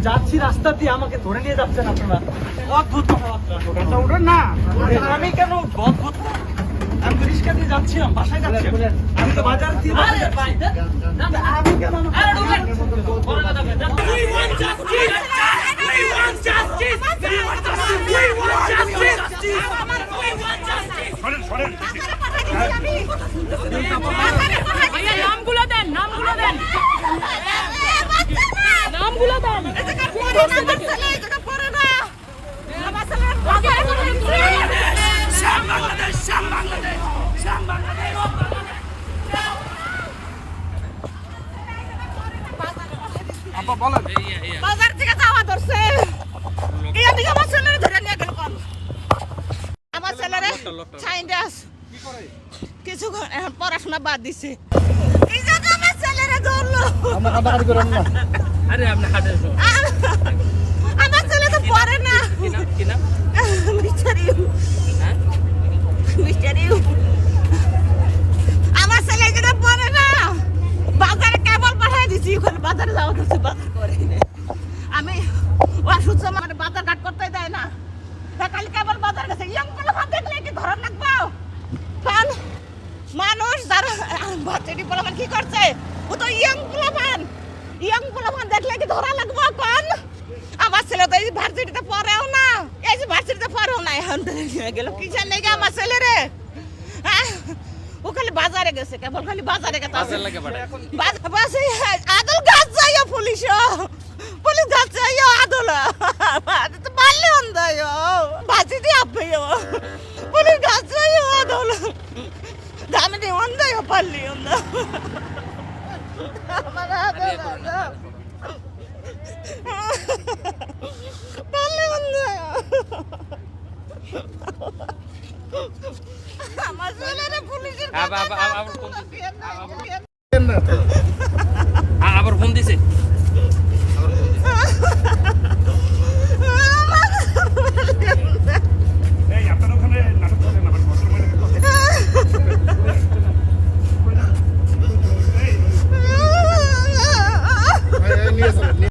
যাচ্ছি রাস্তা দিয়ে আমাকে ধরে নিয়ে যাচ্ছেন আপনারা অদ্ভুত কথাবার্তা উঠেন না আমি কেন? অদ্ভুত আমি তো রিক্সা দিয়ে যাচ্ছিলাম বাসায় যাচ্ছি আমি তো বাজার দিয়ে আমি কেন বাজার থেকে যাওয়া ধরছে বাদ দিছে আরে আপনি হাটে এসো আমার ছেলে তো পড়ে না কি নাম কি নাম মিস্টার ইউ হ্যাঁ মিস্টার ইউ আমার ছেলে যেটা পড়ে না বাজারে কেবল পাঠিয়ে দিছি ওখানে বাজারে যাওয়া ধরছে বাজার করে আমি ওষুধ সময় আমার বাজার ঘাট করতে দেয় না তা কালি কেবল বাজার গেছে ইয়ংগুলো ভাব দেখলে কি ধরন লাগবো কারণ মানুষ যারা বাচ্চাটি পোলাপান কি করছে? ও তো ইয়ং পোলাপান। ইয়ং পোলাপান দেখলে কি ধরা লাগবো কোন আমার ছেলে তো এই ভার্সিটিতে পড়েও না। এই যে ভার্সিটিতে পড়েও না এখন নিয়ে গেল। কি জানে গে আমার ছেলে রে? হ্যাঁ? ও খালি বাজারে গেছে কেবল খালি বাজারে গেছে। বাজার লাগে। বাজার বাসে আদল গাছ যাইও পুলিশ পুলিশ গাছ যাইও আদল। তো পারলে অন্দায় বাজি দিয়ে আপে পুলিশ গাছ যাইও আদল দামিনি অন্দায় পারলি অন্দা আমার আদল পারলে অন্দায় আমার ছেলেরা পুলিশের আবার- কথা আবার- না, আবার কোন- বিয়ে না, আবার- বিয়ে না। আ- আবার ফোন দিছে।